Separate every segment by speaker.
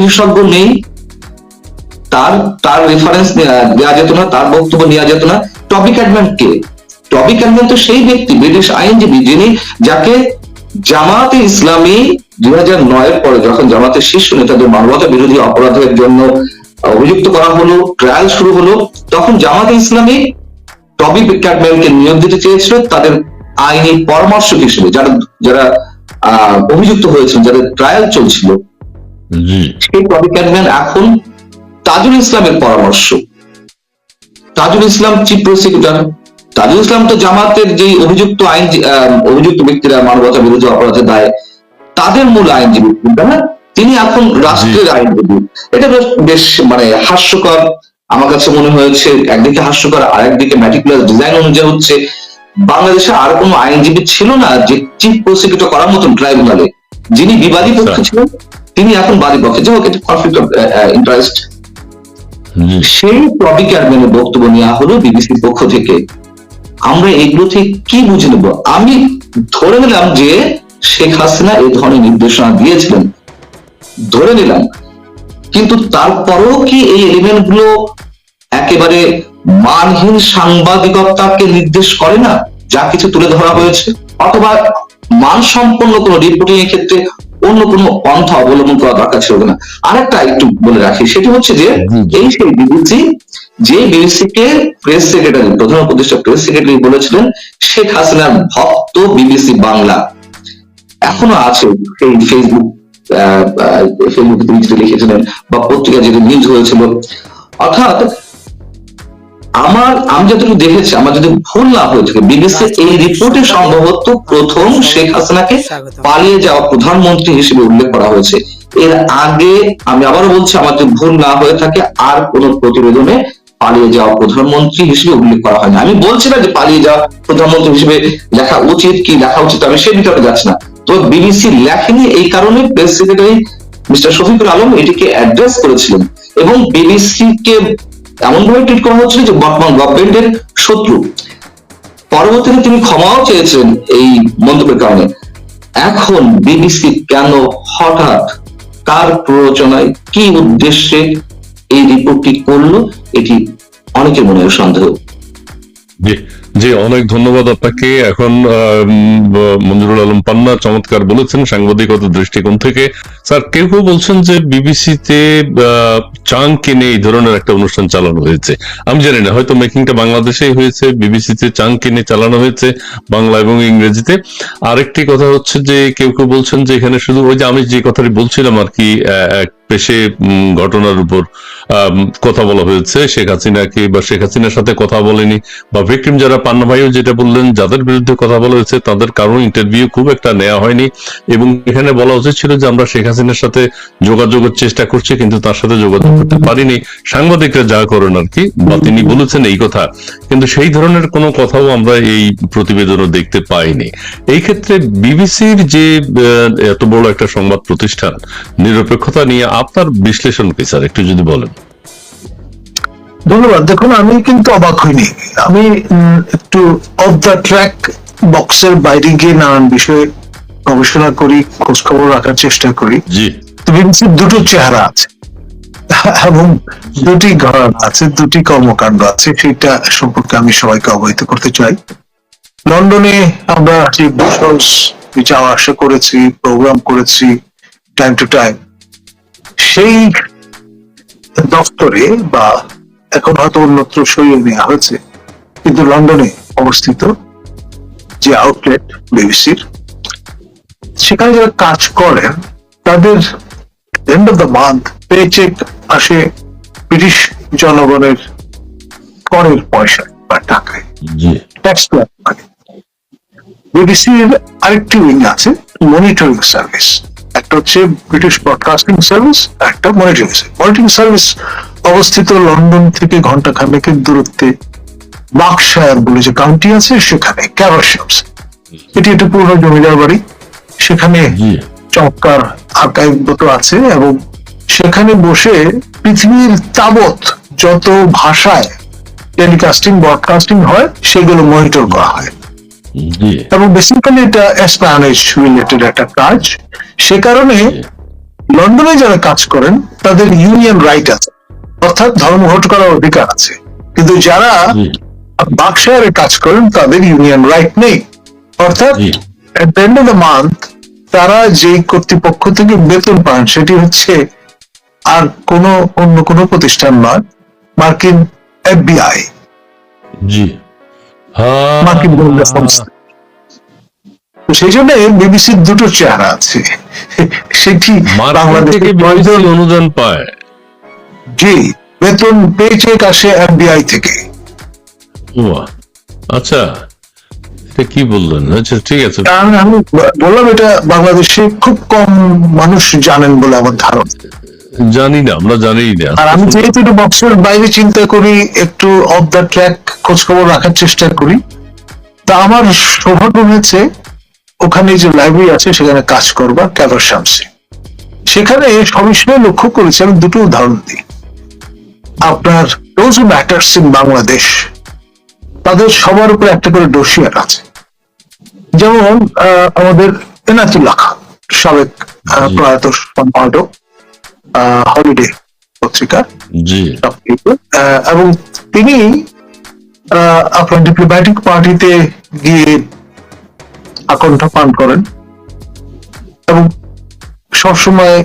Speaker 1: বিশেষজ্ঞ নেই। তার তার রেফারেন্স দেওয়া যেত না, তার বক্তব্য নেওয়া যেত না। টপিক অ্যাডম্যান কে? টপিক অ্যাডম্যান তো সেই ব্যক্তি, ব্রিটিশ আইনজীবী, যিনি যাকে জামাতে ইসলামী দুই হাজার নয়ের পরে যখন জামাতের শীর্ষ নেতাদের মানবতা বিরোধী অপরাধের জন্য অভিযুক্ত করা হলো ট্রায়াল শুরু হলো, তখন জামাতে ইসলামী টপিক ক্যাডম্যানকে নিয়োগ দিতে চেয়েছিল তাদের আইনি পরামর্শক হিসেবে, যারা যারা অভিযুক্ত হয়েছেন যাদের ট্রায়াল চলছিল। সেই টপিক ক্যাডম্যান এখন তাজুল ইসলামের পরামর্শ। Tajul Islam chief prosecutor. Tajul Islam তো জামাতের যে অভিযুক্ত আইন অভিযুক্ত ব্যক্তিরা মানবতা বিরোধী অপরাধের দায় তাদের মূল আইনজীবী না? তিনি এখন রাষ্ট্রের আইনজীবী। এটা বেশ বেশ মানে হাস্যকর। আমার কাছে মনে হয়েছে একদিকে হাস্যকর আর একদিকে ম্যাটিকুলার ডিজাইন অনুযায়ী হচ্ছে বাংলাদেশে আর কোনো আইনজীবী ছিল না যে চিফ প্রসিকিউটর করার মতন ট্রাইব্যুনালে যিনি বিবাদী পক্ষে ছিলেন তিনি এখন বাদী পক্ষে। যাই হোক এটা কনফ্লিক্ট অফ ইন্টারেস্ট সেই টপিক অ্যাডমিনের বক্তব্য নেওয়া হলো বিবিসির পক্ষ থেকে। আমরা এগুলো থেকে কি বুঝে নেব? আমি ধরে নিলাম যে শেখ হাসিনা এই ধরনের নির্দেশনা দিয়েছিলেন। ধরে নিলাম। কিন্তু তারপরেও কি এই এলিমেন্টগুলো একেবারে মানহীন সাংবাদিকতাকে নির্দেশ করে না? যা কিছু তুলে ধরা হয়েছে। অথবা মানসম্পন্ন কোন রিপোর্টিং এর ক্ষেত্রে অন্য কোনো পন্থা অবলম্বন করা দরকার ছিল না আরেকটা একটু বলে রাখি সেটি হচ্ছে যে। এই সেই বিবিসি যে বিবিসি কে প্রেস সেক্রেটারি প্রধান উপদেষ্টা প্রেস সেক্রেটারি বলেছিলেন শেখ হাসিনার ভক্ত বিবিসি বাংলা। এখনও আছে সেই ফেসবুক ফেসবুকে তিনি যেটা লিখেছিলেন বা পত্রিকা যেটা নিউজ হয়েছিল। অর্থাৎ আমার আমি যতটুকু দেখেছি আমার যদি ভুল না হয়ে থাকে বিবিসি এই রিপোর্টে সম্ভবত প্রথম শেখ হাসিনাকে পালিয়ে যাওয়া প্রধানমন্ত্রী হিসেবে উল্লেখ করা হয়েছে। এর আগে আমি আবারও বলছি আমার যদি ভুল না হয়ে থাকে আর কোন প্রতিবেদনে পালিয়ে যাওয়া প্রধানমন্ত্রী হিসেবে উল্লেখ করা হয়নি। আমি বলছি না যে পালিয়ে যাওয়া প্রধানমন্ত্রী হিসেবে লেখা উচিত কি লেখা উচিত আমি সে বিতর্কে যাচ্ছি না। তো বিবিসি লেখেনি এই কারণে press secretary mister Shafiqul Alam এটিকে অ্যাড্রেস করেছিলেন। এবং বিবিসি কে এমন ভাবে ট্রিট করা হচ্ছিল যে বর্তমান গভর্নমেন্টের শত্রু। পরবর্তীতে তিনি ক্ষমাও চেয়েছেন এই মন্তব্যের কারণে। এখন বিবিসি কেন হঠাৎ কার প্ররোচনায় কি উদ্দেশ্যে এই রিপোর্টটি করল, এটি অনেকের মনে সন্দেহ।
Speaker 2: জি অনেক ধন্যবাদ আপনাকে। এখন মঞ্জুরুল আলম পান্না চমৎকার বলেছেন সাংবাদিকতার দৃষ্টিকোণ থেকে। স্যার, কেউ কেউ বলছেন যে বিবিসিতে চাং কিনে এই ধরনের একটা অনুষ্ঠান চালানো হয়েছে। আমি জানি না, হয়তো মেকিংটা বাংলাদেশেই হয়েছে, বিবিসিতে চাং কিনে চালানো হয়েছে, বাংলা এবং ইংরেজিতে। আরেকটি কথা হচ্ছে যে, কেউ কেউ বলছেন যে এখানে শুধু ওই যে আমি যে কথাটি বলছিলাম আর কি এক পেশে ঘটনার উপর কথা বলা হয়েছে। শেখ হাসিনাকে বা শেখ হাসিনার সাথে কথা বলেনি বা ভিকটিম যারা পান্না ভাইও যেটা বললেন, যাদের বিরুদ্ধে কথা বলা হয়েছে, তাদের কারও ইন্টারভিউ খুব একটা নেওয়া হয়নি। এবং এখানে বলা উচিত ছিল যে, আমরা শেখ হাসিনার সাথে যোগাযোগের চেষ্টা করছি, কিন্তু তার সাথে যোগাযোগ করতে পারিনি। সাংবাদিকরা যা করেন আর কি, বা তিনি বলেছেন এই কথা। কিন্তু সেই ধরনের কোনো কথাও আমরা এই প্রতিবেদনও দেখতে পাইনি। এই ক্ষেত্রে বিবিসির যে এত বড় একটা সংবাদ প্রতিষ্ঠান, নিরপেক্ষতা নিয়ে আপনার বিশ্লেষণ কি স্যার? একটু যদি বলেন।
Speaker 3: ধন্যবাদ। দেখুন আমি কিন্তু অবাক হইনি। আমি একটু অফ দ্য ট্র্যাক বক্সের বাইরে গিয়ে নানান বিষয়ে গবেষণা করি খোঁজ খবর রাখার চেষ্টা করি। বিবিসির দুটো চেহারা আছে। এবং দুটি ঘরানা আছে দুটি কর্মকাণ্ড আছে সেটা সম্পর্কে আমি সবাইকে অবহিত করতে চাই। লন্ডনে আমরা যে যাওয়া আসা করেছি প্রোগ্রাম করেছি টাইম টু টাইম সেই দপ্তরে বা এখন হয়তো অন্যত্র সরিয়ে নেওয়া হয়েছে কিন্তু লন্ডনে অবস্থিত যে আউটলেট বিবিসির সেখানে যারা কাজ করেন তাদের end of the month pay cheque আসে ব্রিটিশ জনগণের করের পয়সা বা টাকায়। ট্যাক্স বিবিসির আরেকটি উইং আছে মনিটরিং সার্ভিস একটা হচ্ছে ব্রিটিশ ব্রডকাস্টিং সার্ভিস একটা মনিটরিং সার্ভিস মনিটরিং সার্ভিস অবস্থিত লন্ডন থেকে ঘণ্টা খানেকের দূরত্বে বাকশায়ার বলে যে কাউন্টি আছে সেখানে ক্যারোশামস এটি একটা পুরনো জমিদার বাড়ি। সেখানে চমৎকার আর্কাইভ দুটো আছে এবং সেখানে বসে পৃথিবীর তাবৎ যত ভাষায় টেলিকাস্টিং ব্রডকাস্টিং হয় সেগুলো মনিটর করা হয়। এবং বেসিক্যালি এটা স্প্যানিশ রিলেটেড একটা কাজ। সে কারণে লন্ডনে যারা কাজ করেন তাদের ইউনিয়ন রাইট আছে। অর্থাৎ ধর্মঘট করার অধিকার আছে। কিন্তু যারা বাক্সারে কাজ করেন তাদের ইউনিয়ন রাইট নেই। অর্থাৎ at the end of the month তারা যে কর্তৃপক্ষ থেকে বেতন পান সেটি হচ্ছে আর কোনো অন্য কোনো প্রতিষ্ঠান নয় মার্কিন এফবিআই
Speaker 2: জি।
Speaker 3: মার্কিন গোয়েন্দা সংস্থা তো সেই জন্য বিবিসির দুটো চেহারা আছে। সেটি বাংলাদেশে
Speaker 2: অনুদান পায়।
Speaker 3: জি বেতন আসে এফবিআই থেকে।
Speaker 2: আচ্ছা এটা কি বললেন? আচ্ছা ঠিক আছে।
Speaker 3: আমি আমি বললাম এটা বাংলাদেশে খুব কম মানুষ জানেন বলে আমার ধারণা।
Speaker 2: জানি না আমরা জানি না।
Speaker 3: আর আমি যেহেতু একটু বক্সের বাইরে চিন্তা করি একটু অফ দ্য ট্র্যাক খোঁজ খবর রাখার চেষ্টা করি। তা আমার সৌভাগ্য হয়েছে ওখানে যে লাইব্রেরি আছে সেখানে কাজ করবার ক্যালোর শামসে সেখানে সবিষয়ে লক্ষ্য করেছি আমি দুটো উদাহরণ দিই। আপনার রোজ ম্যাটার্স ইন বাংলাদেশ তাদের সবার উপরে একটা করে ডোসিয়ার আছে। যেমন আমাদের এনাতুল্লাহ খান সাবেক প্রয়াত সম্পাদক হলিডে পত্রিকা এবং তিনি আপনার ডিপ্লোম্যাটিক পার্টিতে গিয়ে আকণ্ঠ পান করেন এবং সবসময়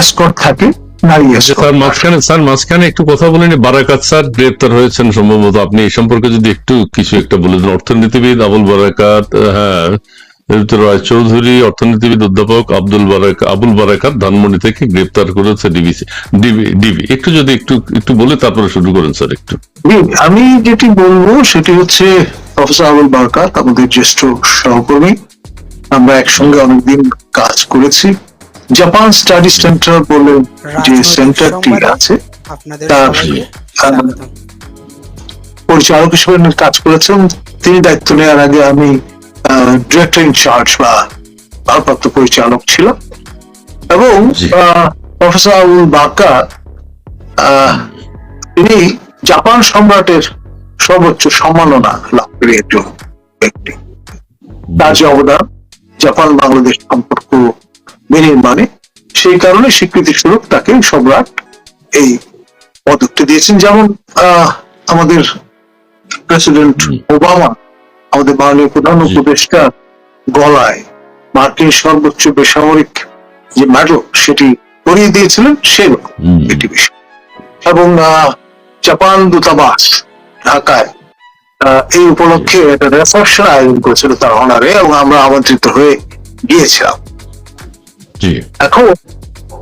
Speaker 3: এসকট থাকে
Speaker 2: আচ্ছা, স্যার মাঝখানে স্যার মাঝখানে একটু কথা বলেন বারাকাত স্যার গ্রেপ্তার হয়েছেন সম্ভবত। আপনি এই সম্পর্কে যদি একটু কিছু একটা বলে দেন। অর্থনীতিবিদ আবুল বারাকাত হ্যাঁ রায় চৌধুরী অর্থনীতিবিদ অধ্যাপক আব্দুল বারাক আবুল বারাকাত ধানমন্ডি থেকে গ্রেপ্তার করেছে ডিবিসি ডিবি ডিবি। একটু যদি একটু একটু বলে তারপরে শুরু করেন স্যার একটু।
Speaker 3: আমি যেটি বলব সেটি হচ্ছে প্রফেসর আবুল বারকাত আমাদের জ্যেষ্ঠ সহকর্মী। আমরা একসঙ্গে অনেকদিন কাজ করেছি। জাপান স্টাডি সেন্টার বলে যে সেন্টারটি আছে
Speaker 4: আপনাদের
Speaker 3: তার পরিচালক হিসেবে কাজ করেছেন। তিনি দায়িত্ব নেওয়ার আগে আমি ডিরেক্টর ইনচার্জ বা ভারপ্রাপ্ত পরিচালক ছিল। এবং প্রফেসর আবুল বাকা আহ, তিনি জাপান সম্রাটের সর্বোচ্চ সম্মাননা লাভ করে একজন ব্যক্তি। তার যে অবদান জাপান বাংলাদেশ সম্পর্ক বিনির্মাণে সেই কারণে স্বীকৃতি স্বরূপ তাকে সম্রাট এই পদকটি দিয়েছেন। যেমন আহ, আমাদের প্রেসিডেন্ট ওবামা আমাদের মাননীয় প্রধান
Speaker 2: জি।
Speaker 3: উপদেষ্টা গলায় মার্কিন সর্বোচ্চ বেসামরিক যে মেডেল সেটি পরিয়ে দিয়েছিলেন সেরকম একটি বিষয়। এবং জাপান দূতাবাস ঢাকায় আহ, এই উপলক্ষে একটা আয়োজন করেছিল তার অনারে এবং আমরা আমন্ত্রিত হয়ে গিয়েছিলাম। এখন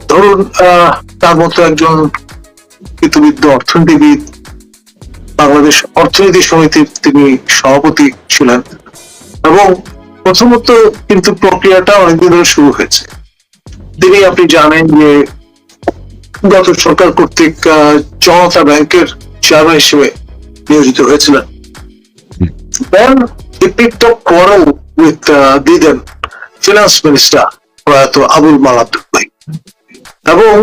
Speaker 3: ধরুন আহ, তার মতো একজন কৃতবিদ্য অর্থনীতিবিদ বাংলাদেশ অর্থনীতি সমিতির তিনি সভাপতি ছিলেন। এবং প্রথমত কিন্তু প্রক্রিয়াটা অনেকদিন ধরে শুরু হয়েছে। তিনি আপনি জানেন যে গত সরকার কর্তৃক জনতা ব্যাংকের চেয়ারম্যান হিসেবে নিয়োজিত হয়েছিলেন। Then he picked up quarrel with uh, the then finance minister প্রয়াত আবুল মাল আব্দুল ভাই। এবং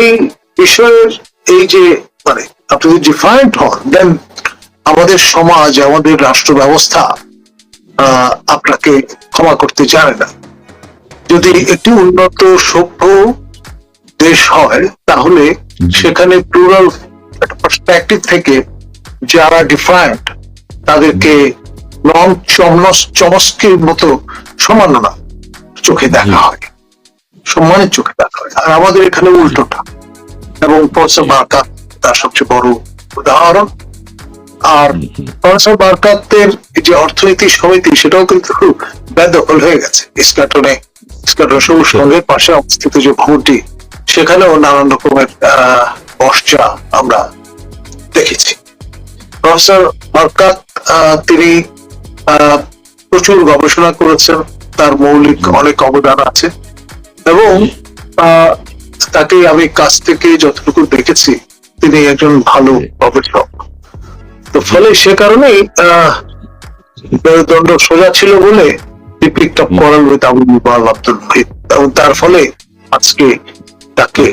Speaker 3: এই বিষয়ের এই যে মানে আপনি যদি ডিফাইন্ড হন দেন আমাদের সমাজ আমাদের রাষ্ট্র ব্যবস্থা আপনাকে ক্ষমা করতে জানে না। যদি একটি উন্নত সভ্য দেশ হয় তাহলে সেখানে প্লুরাল পার্সপেক্টিভ থেকে যারা ডিফাইন্ড তাদেরকে নন চমনস চমস্কের মতো সম্মাননা চোখে দেখা হয়। সম্মানের চোখে দেখা হয়। আর আমাদের এখানে উল্টোটা। এবং প্রফেসর বারকাত তার সবচেয়ে বড় উদাহরণ। আর প্রফেসর বারকাতের যে অর্থনীতি সমিতি সেটাও কিন্তু বেদখল হয়ে গেছে। ইস্কাটনে ইস্কাটন সবুজ সঙ্গের পাশে অবস্থিত যে ভবনটি সেখানেও নানান রকমের পশ্চা আমরা দেখেছি। প্রফেসর বারকাত আহ, তিনি আহ, প্রচুর গবেষণা করেছেন। তার মৌলিক অনেক অবদান আছে। এবং আহ, তাকে আমি কাছ থেকে যতটুকু দেখেছি তিনি একজন ভালো গবেষক। তো ফলে সে কারণেই আহ, মেরুদণ্ড সোজা ছিল বলে পিকটপ করার আবুল আব্দুল মুহিত এবং তার ফলে আজকে তাকে